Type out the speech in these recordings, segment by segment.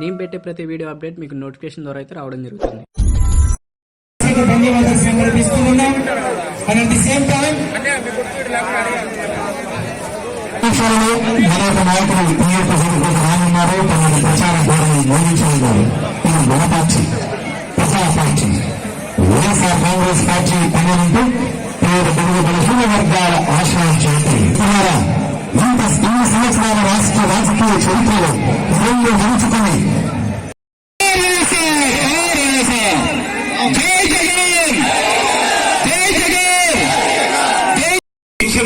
నేను పెట్టే ప్రతి వీడియో అప్డేట్ మీకు నోటిఫికేషన్ ద్వారా అయితే రావడం జరుగుతుంది. కాంగ్రెస్ పార్టీ పనులంటూ పేరు తెలుగు బలహీన వర్గాల ఆశ్రయం చేతి ఇంత ఇన్ని సంవత్సరాల రాష్ట్ర రాజకీయ చరిత్రలో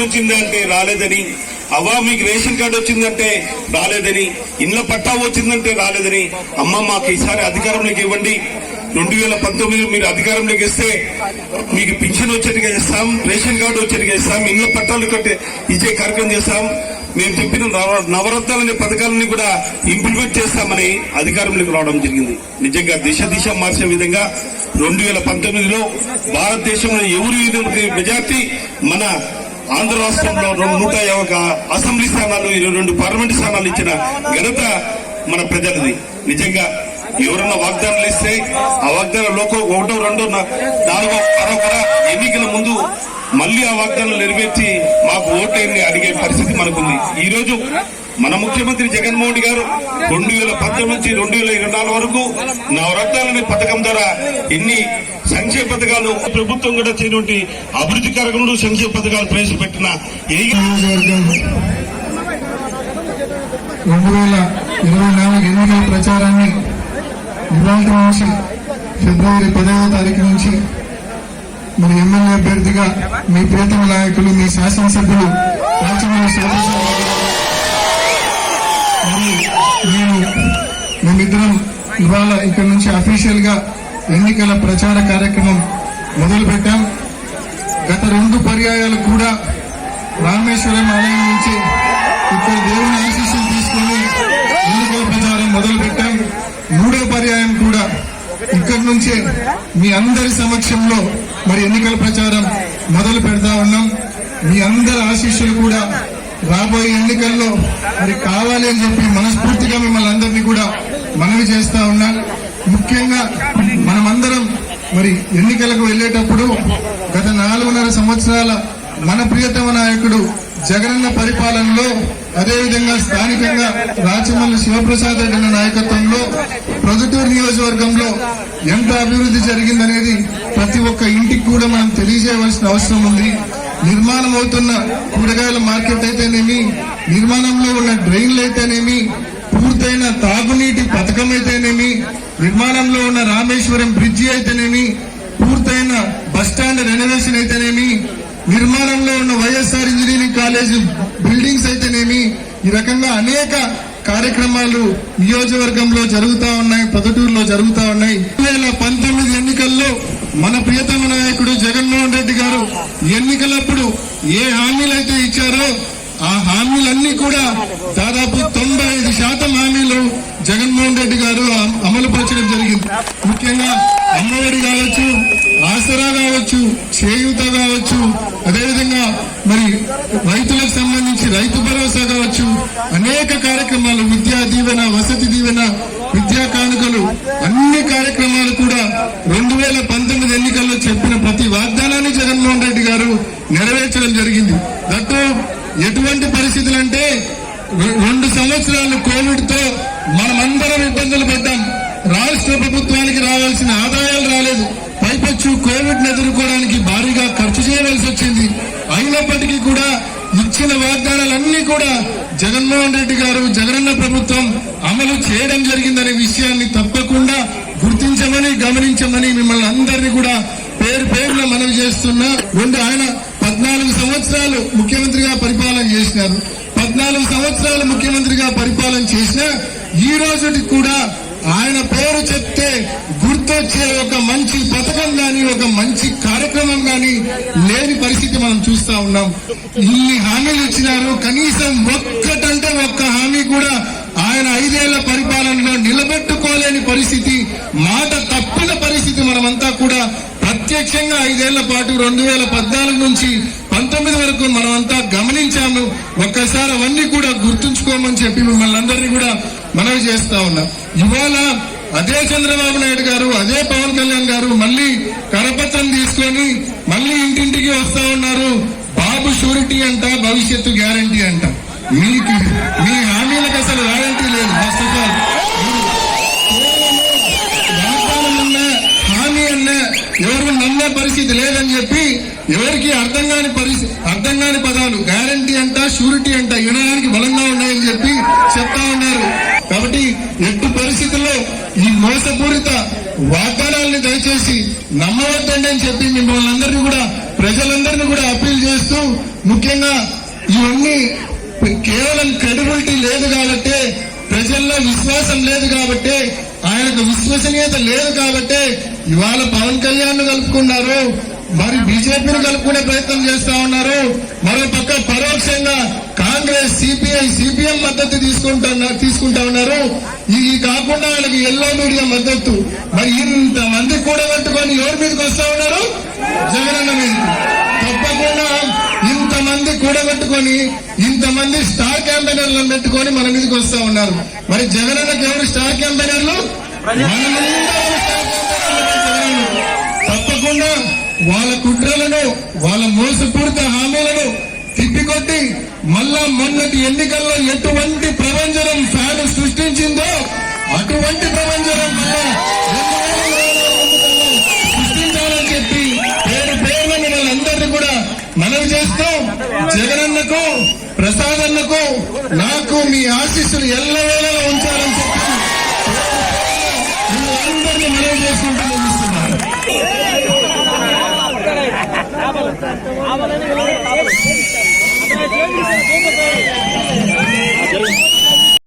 పెన్షన్ వచ్చిందంటే రాలేదని అవ్వ మీకు రేషన్ కార్డు వచ్చిందంటే రాలేదని ఇండ్ల పట్టా వచ్చిందంటే రాలేదని అమ్మ మాకు ఈసారి అధికారంలోకి ఇవ్వండి. రెండు వేల పంతొమ్మిది మీరు అధికారంలోకి ఇస్తే మీకు పింఛన్ వచ్చేట్టుగా చేస్తాం రేషన్ కార్డు వచ్చేట్టుగా ఇస్తాం ఇండ్ల పట్టాలు కట్టే ఇచ్చే కార్యక్రమం చేస్తాం. మేము చెప్పిన నవరత్నాలనే పథకాలని కూడా ఇంప్లిమెంట్ చేస్తామని అధికారంలోకి రావడం జరిగింది. నిజంగా దిశ దిశ మార్చే విధంగా రెండు వేల పంతొమ్మిదిలో భారతదేశంలో ఎవరు మెజార్టీ మన ఆంధ్ర రాష్ట్రంలో రెండు నూట యాభై అసెంబ్లీ స్థానాలు ఇరవై రెండు పార్లమెంట్ స్థానాలు ఇచ్చిన ఘనత మన ప్రజలది. నిజంగా ఎవరన్నా వాగ్దానాలు ఇస్తే ఆ వాగ్దానాలకు ఒకటో రెండో నాలుగో ఆరో కూడా ఎన్నికల ముందు మళ్ళీ ఆ వాగ్దానాలు నెరవేర్చి మాకు ఓటేని అడిగే పరిస్థితి మనకుంది. ఈ రోజు మన ముఖ్యమంత్రి జగన్మోహన్ గారు రెండు వేల పంతొమ్మిది నుంచి రెండు వేల ఇరవై నాలుగు వరకు నవరత్నాలనే పథకం ద్వారా ఎన్ని సంక్షేమ పథకాలు ప్రభుత్వం కూడా చేయనటువంటి అభివృద్ధి కార్యక్రమంలో సంక్షేమ పథకాలు ప్రవేశపెట్టిన రెండు వేల ఇరవై నాలుగు ఎన్నికల ప్రచారాన్ని ఇవాళ నుంచి ఫిబ్రవరి పదవ తారీఖు నుంచి మరి ఎమ్మెల్యే అభ్యర్థిగా మీ ప్రియతమ నాయకులు మీ శాసనసభ్యులు రాచమల్లి శివప్రసాద్ నేను మేమిద్దరం ఇవాళ ఇక్కడ నుంచి అఫీషియల్గా ఎన్నికల ప్రచార కార్యక్రమం మొదలుపెట్టాం. గత రెండు పర్యాయాలు కూడా రామేశ్వరం ఆలయం నుంచి ఇక్కడ దేవుని ఆశీస్సులు తీసుకుని ఎన్నికల ప్రచారం మొదలుపెట్టాం. మూడో పర్యాయం కూడా ఇక్కడి నుంచే మీ అందరి సమక్షంలో మరి ఎన్నికల ప్రచారం మొదలు పెడతా ఉన్నాం. మీ అందరి ఆశీస్సులు కూడా రాబోయే ఎన్నికల్లో మరి కావాలి అని చెప్పి మనస్ఫూర్తిగా మిమ్మల్ని అందరినీ కూడా మనవి చేస్తా ఉన్నాను ముఖ్యంగా మనమందరం మరి ఎన్నికలకు వెళ్ళేటప్పుడు గత నాలుగున్నర సంవత్సరాల మన ప్రియతమ నాయకుడు జగనన్న పరిపాలనలో అదేవిధంగా స్థానికంగా రాచమల్లి శివప్రసాద్ రెడ్డి అన్న నాయకత్వంలో ప్రొద్దుటూరు నియోజకవర్గంలో ఎంత అభివృద్ధి జరిగిందనేది ప్రతి ఒక్క ఇంటికి కూడా మనం తెలియజేయవలసిన అవసరం ఉంది. నిర్మాణం అవుతున్న కూరగాయల మార్కెట్ అయితేనేమి నిర్మాణంలో ఉన్న డ్రైన్లు అయితేనేమి పూర్తయిన తాగునీటి పథకం అయితేనేమి నిర్మాణంలో ఉన్న రామేశ్వరం బ్రిడ్జి అయితేనేమి పూర్తయిన బస్టాండ్ రెనోవేషన్ అయితేనేమి నిర్మాణంలో ఉన్న వైఎస్ఆర్ ఇంజనీరింగ్ కాలేజ్ బిల్డింగ్స్ అయితేనేమి ఈ రకంగా అనేక కార్యక్రమాలు నియోజకవర్గంలో జరుగుతా ఉన్నాయి పొదటూరులో జరుగుతా ఉన్నాయి. రెండు వేల పంతొమ్మిది ఎన్నికల్లో మన ప్రియతమ నాయకుడు జగన్మోహన్ రెడ్డి గారు ఎన్నికలప్పుడు ఏ హామీలైతే ఇచ్చారో ఆ హామీలన్నీ కూడా దాదాపు తొంభై ఐదు శాతం హామీలు జగన్మోహన్ రెడ్డి గారు అమలు పరచడం జరిగింది. ముఖ్యంగా అమ్మఒడి కావచ్చు ఆసరా కావచ్చు చేయూత కావచ్చు అదేవిధంగా మరి రైతులకు సంబంధించి రైతు భరోసా కావచ్చు అనేక కార్యక్రమాలు విద్యా దీవెన వసతి దీవెన విద్యా కానుకలు అన్ని కార్యక్రమాలు కూడా రెండు వేల పంతొమ్మిది ఎన్నికల్లో చెప్పిన ప్రతి వాగ్దానాన్ని జగన్మోహన్ రెడ్డి గారు నెరవేర్చడం జరిగింది దట్టు ఎటువంటి పరిస్థితులు అంటే రె- రెండు సంవత్సరాలు కోవిడ్తో మనమందరం ఇబ్బందులు పడ్డాం. రాష్ట్ర ప్రభుత్వానికి రావాల్సిన ఆదాయాలు రాలేదు. పైపచ్చు కోవిడ్ను ఎదుర్కోవడానికి భారీగా ఖర్చు చేయవలసి వచ్చింది. అయినప్పటికీ కూడా ఇచ్చిన వాగ్దానాలన్నీ కూడా జగన్మోహన్ రెడ్డి గారు జగనన్న ప్రభుత్వం అమలు చేయడం జరిగిందనే విషయాన్ని తప్పకుండా గుర్తించమని గమనించమని మిమ్మల్ని అందరినీ కూడా పేరు పేరున మనవి చేస్తున్నా. రెండు ఆయన పద్నాలుగు సంవత్సరాలు ముఖ్యమంత్రిగా పరిపాలన చేసినారు. సంవత్సరాలు ముఖ్యమంత్రిగా పరిపాలన చేసిన ఈ రోజుకి కూడా ఆయన పేరు చెప్తే గుర్తొచ్చే ఒక మంచి పథకం గాని ఒక మంచి కార్యక్రమం గాని లేని పరిస్థితి మనం చూస్తా ఉన్నాం. ఇన్ని హామీలు ఇచ్చినారు. కనీసం ఒక్కటంటే ఒక్క హామీ కూడా ఆయన ఐదేళ్ళ పరిపాలనలో నిలబెట్టుకోలేని పరిస్థితి మాట తప్పిన పరిస్థితి మనమంతా కూడా ప్రత్యక్షంగా ఐదేళ్ళ పాటు రెండు వేల పద్నాలుగు నుంచి వరకు మనమంతా గమనించాము. ఒక్కసారి అవన్నీ కూడా గుర్తుంచుకోమని చెప్పి మిమ్మల్ని అందరినీ కూడా మనవి చేస్తా ఉన్నాం. ఇవాళ అదే చంద్రబాబు నాయుడు గారు అదే పవన్ కళ్యాణ్ గారు మళ్ళీ కరపత్రం తీసుకొని మళ్ళీ ఇంటింటికి వస్తా ఉన్నారు. బాబు షూరిటీ అంట భవిష్యత్తు గ్యారంటీ అంట. మీకు మీ హామీలకు అసలు గ్యారంటీ లేదు ఫస్ట్ ఆఫ్ ఆల్ వాగ్దానం అన్నా హామీ అన్నా ఎవరు పరిస్థితి లేదని చెప్పి ఎవరికి అర్థం కాని పరిస్థితి అర్థం కాని పదాలు. గ్యారంటీ అంట షూరిటీ అంట వినడానికి బలంగా ఉన్నాయని చెప్పి చెప్తా ఉన్నారు. కాబట్టి ఎట్టి పరిస్థితుల్లో ఈ మోసపూరిత వాగ్దానాల్ని దయచేసి నమ్మవద్దండి అని చెప్పి మిమ్మల్ని అందరినీ కూడా ప్రజలందరినీ కూడా అప్పీల్ చేస్తూ ముఖ్యంగా ఇవన్నీ కేవలం క్రెడిబిలిటీ లేదు కాబట్టి ప్రజల్లో విశ్వాసం లేదు కాబట్టి ఆయనకు విశ్వసనీయత లేదు కాబట్టి ఇవాళ పవన్ కళ్యాణ్ను కలుపుకున్నారు. మరి బీజేపీని కలుపుకునే ప్రయత్నం చేస్తా ఉన్నారు. మరో పక్క పరోక్షంగా కాంగ్రెస్ సిపిఐ సిపిఎం మద్దతు తీసుకుంటున్నా తీసుకుంటా ఉన్నారు. ఇది కాకుండా వాళ్ళకి ఎల్లో మీడియా మద్దతు. మరి ఇంత మంది కూడా పెట్టుకొని ఎవరి మీదకి వస్తా ఉన్నారు? జగనన్న మీదకి. తప్పకుండా ఇంతమంది కూడబెట్టుకొని ఇంతమంది స్టార్ క్యాంపెయినర్లను పెట్టుకొని మన మీదకి వస్తా ఉన్నారు. మరి జగనన్నకి ఎవరు స్టార్ క్యాంపెయినర్లు? కాకుండా వాళ్ళ కుట్రలను వాళ్ళ మోసపూరిత హామీలను తిప్పికొట్టి మళ్ళా మొన్నటి ఎన్నికల్లో ఎటువంటి ప్రభంజనం ఫ్యాన్ సృష్టించిందో అటువంటి ప్రభంజనం మళ్ళా సృష్టించాలని చెప్పి పేరు పేర్ల మిమ్మల్ని కూడా మనవి చేస్తూ జగనన్నకు ప్రసాదన్నకు నాకు మీ ఆశీస్సులు ఎల్లవేళలా ఉంచాలని కావాలని